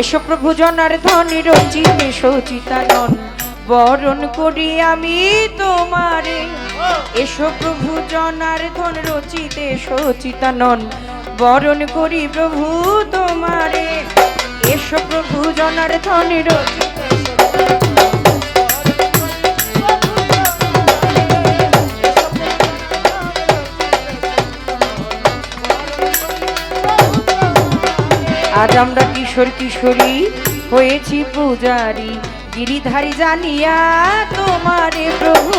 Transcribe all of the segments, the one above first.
এসো প্রভু জনার ধনী রচিতে সচিতানন বরণ করি আমি তোমারে। এসো প্রভু জনার ধন রচিতে সচিতানন বরণ করি প্রভু তোমারে। এসো প্রভু জনার ধনী রচিতে আজ আমরা কিশোর কিশোরী হয়েছি পূজারি। গিরিধারী জানিয়া তোমারে প্রভু।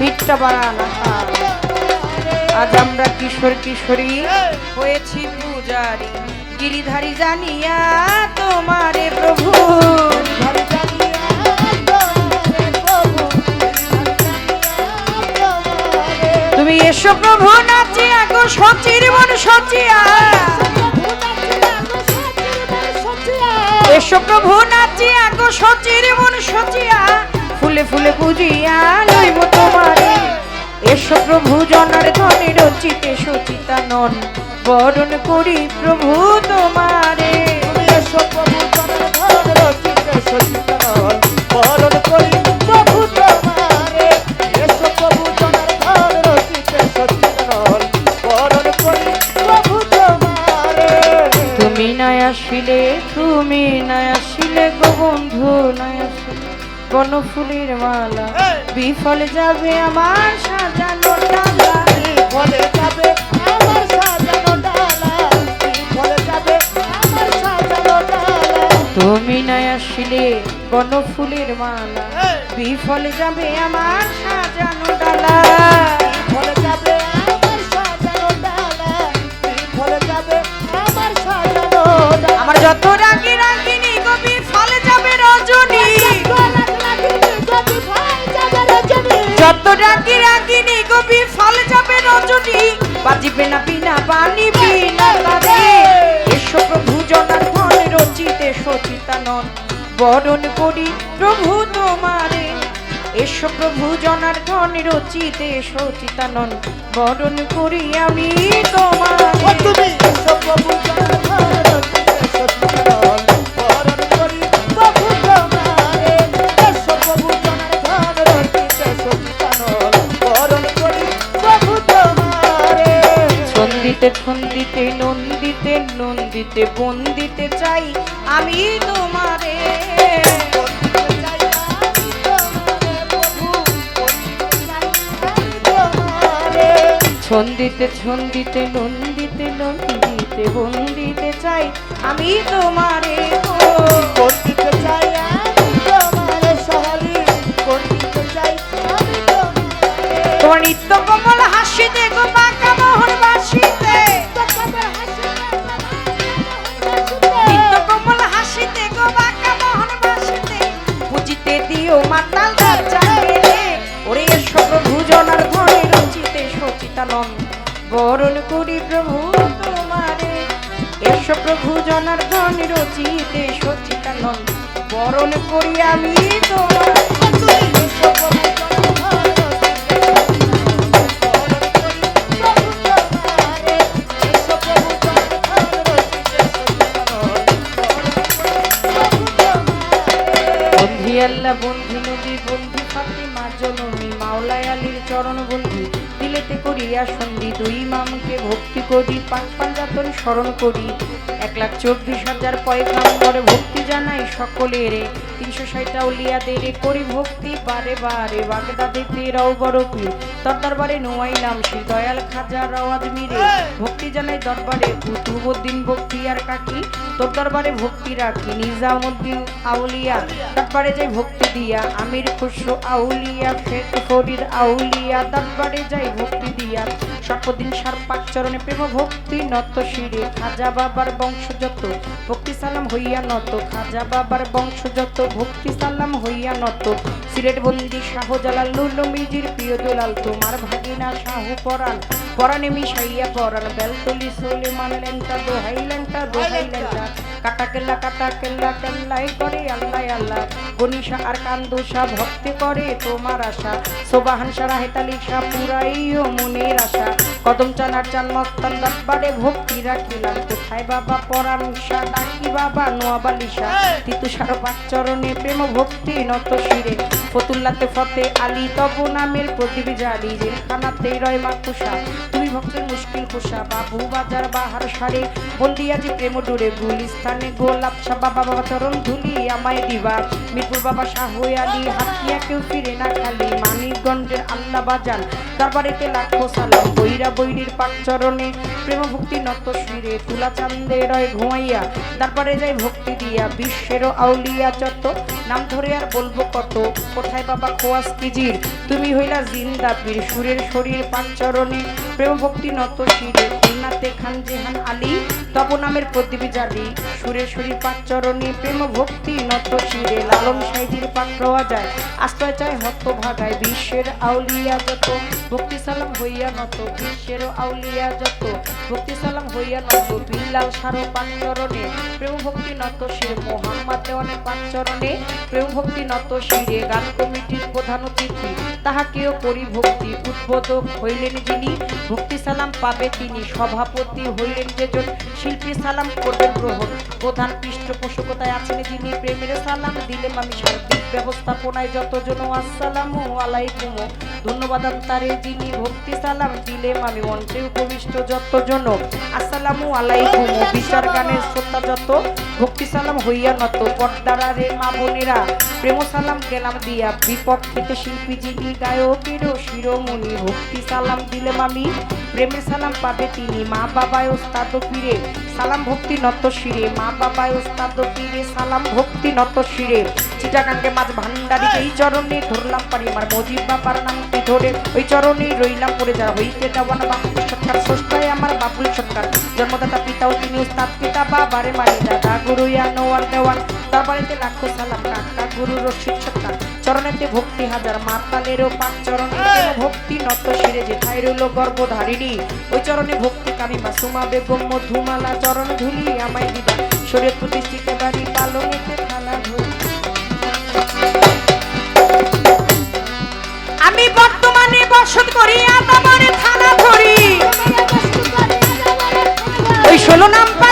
মিথ্যা বাড়ানা আজ আমরা কিশোর কিশোরী হয়েছি পূজারি। গিরিধারী জানিয়া তোমারে প্রভু। তুমি এসো প্রভু নাচিয়া গো সচির মন সচিয়া। প্রভু ফুলে ফুলে পুজিয়া লইব তোমারে। এসো প্রভু জনার ধনে রচিতে সচিতানন। বরণ করি প্রভু তোমারে। তুমি বন্ধু আসিলে বনফুলের মালা। বিফল যাবে আমার সাজানো ডালা তুমি নাই আসিলে বনফুলের মালা বিফল যাবে আমার সাজানো ডালা। আমার যত রাগি রাগিনি গো বিফল যাবে রজনী। বাজিবে না বিনা পানি বিনা তারে এসো প্রভু জনার ধন রচিতে সচিতানন বরণ করি প্রভু তোমারে। এসো প্রভু জনার ধন রচিতে সচিতানন বরণ করি আমি তোমার। ছন্দিতে ছন্দিতে নন্দিতে নন্দিতে বন্দিতে চাই আমি তোমারে ছন্দিতে ছন্দিতে নন্দিতে নন্দিতে বন্দিতে চাই আমি তোমারে গো। তোমার নিত্য কমল হাসিতে বরণ করি প্রভু তোমারে। এসো প্রভু জনার ধনে রচিতে সচিতানন বরণ করি আমি তোমার। আল্লাহ, বন্ধি দিলেতে করিয়া সন্ধি দুই মামকে ভক্তি করি, পাঁচ পাঞ্জাতন স্মরণ করি। এক লাখ চব্বিশ হাজার পয়গাম্বরে ভক্তি জানাই সকলের। তিনশো ভক্তি রাখি, নিজামুদ্দিন আউলিয়া। দরবারে যাই ভক্তি দিয়া, আমির খুশরু আউলিয়া, ফের ফরিদ আউলিয়া। দরবারে যাই ভক্তি দিয়া, সর্বদিন সার পাক চরণে প্রেম ভক্তি নত শিরে। খাজা বাবার বংশ যত ভক্তি সালাম হইয়া নত। খাজা বাবার বংশ যত ভক্তি সালাম হইয়া নত। সিলেট বন্দি শাহজালাল লুলু মিজির প্রিয় দুলাল তোমার ভাগিনা শাহ পরাণ। পরাণে মিশাইয়া পরাণ বেলতলি সোলে মানলেন তা দোহাই তা দোহাই লেন্টা। কাটা কেল্লা কাটা কেল্লা কেল্লাই করে আল্লাহ আল্লাহ। গনিশা আর কান্দুষা ভক্তি করে তোমার আশা। সোবাহান সারা হেতালি শাহ পুরাইও মনের আশা। কদম চানার চান মস্তান দরবারে ভক্তি রাখিলাম। কোথায় বাবা পরামশা ডাকি বাবা নোয়াবালিশা সারো চরণে প্রেম ভক্তি নত শিরে। ফতুল্লাতে ফতে আলী তব নামের প্রতিবি জালি। জেলখানাতে রয় তুমি ভক্তের মুশকিল কুসা বাবু বাজার বাহার সারে। বন্দিয়াজি প্রেম ডুরে গুলিস্তানে গোলাপ বাবা বাবা চরণ ধুলি আমায় দিবা। মিরপুর বাবা শাহ আলী, হাতিয়া কেউ ফিরে না খালি। মানিকগঞ্জের আল্লাহ বাজান তারপরেতে লাখো সালাম। বৈরা বৈরির পাক চরণে প্রেম ভক্তি নত শিরে। তুলা চান্দে রয় ঘুমাইয়া তারপরে যাই ভক্তি দিয়া। বিশ্বেরও আউলিয়া যত, নাম ধরে আর বলব কত। কোথায় বাবা খোয়াস কিজির তুমি হইলা জিন্দা পীর। সুরের শরীর পাক চরণে প্রেম ভক্তি নত শিরে খুলনাতে খান জেহান আলী তব নামের প্রদীপ জালি সুরের শরীর পাক চরণে প্রেম ভক্তি নত শিরে লালন সাইজির পাক রওয়া যায়। আশ্রয় চায় হত ভাগায় বিশ্বের আউলিয়া যত, ভক্তি সালাম হইয়া নত বিশ্বের আউলিয়া যত, ভক্তি সালাম হইয়া নত বিল্লাল সারো পাক চরণে, প্রেম ভক্তি নত শিরে মোহাম্মদ দেওয়ানের পাক চরণে, প্রেম ভক্তি নত শিরে গান কমিটির প্রধান অতিথি, তাহাকেও করি ভক্তি উদ্বোধক হইলেন যিনি, ভক্তি সালাম পাবে তিনি। সভাপতি হইলেন যেজন শিল্পী সালাম করবেন গ্রহণ। প্রধান পৃষ্ঠপোষকতায় আছেন যিনি। প্রেমের সালাম দিলেন আমি সার্বিক ব্যবস্থাপনায় যতজন আসসালামু আলাইকুম। ধন্যবাদ তারে যিনি ভক্তি সালাম দিলেম আমি মন্ত্রে উপবিষ্ট যতজন আসসালামু আলাইকুম। বিচার গানের শ্রোতা যত, ভক্তি সালাম হইয়া নত। পর্দারে মা বোনেরা, প্রেম সালাম গেলাম দিয়া। বিপক্ষেতে শিল্পী যিনি গায়কেরও শিরোমণি। ভক্তি সালাম দিলেম আমি প্রেমের সালাম পাবে তিনি। মা বাবায় ওস্তাদ পীরে সালাম ভক্তি নত শিরে। মা বাবায় ওস্তাদ পীরে সালাম ভক্তি নত শিরে। চিটাগাঙ্গে মাছ ভান্ডারি এই চরণে ধরলাম পারি আমার মজিব বাবার নামটি ধরে ওই চরণে রইলাম পড়ে যারা। হইতে যাওয়া না বাপুল সরকার ষষ্ঠায় আমার বাপুল সরকার জন্মদাতা পিতাও তিনি উস্তাদ পিতা বাবারে মারি দাদা গুরু ইয়ানোয়ার দেওয়ান। তারপরেতে লাখো সালাম। কাকা গুরু রশিদ সরকার চরণেতে ভক্তি হাজার মাতালেরও পাঁচ চরণে ভক্তি নত শিরে যেথায় রইল গর্ভধারিণী? ওই চরণে ভক্তি কামি মাসুমা বেগম মধুমালা চরণ ধুলি আমায় দিবা। শরীর প্রতিষ্ঠিত বাড়ি পালনেতে থালা ধরি। আমি বর্তমানে বসত করি আদামারে থানা ধরি। ওই ষোলো নাম্বার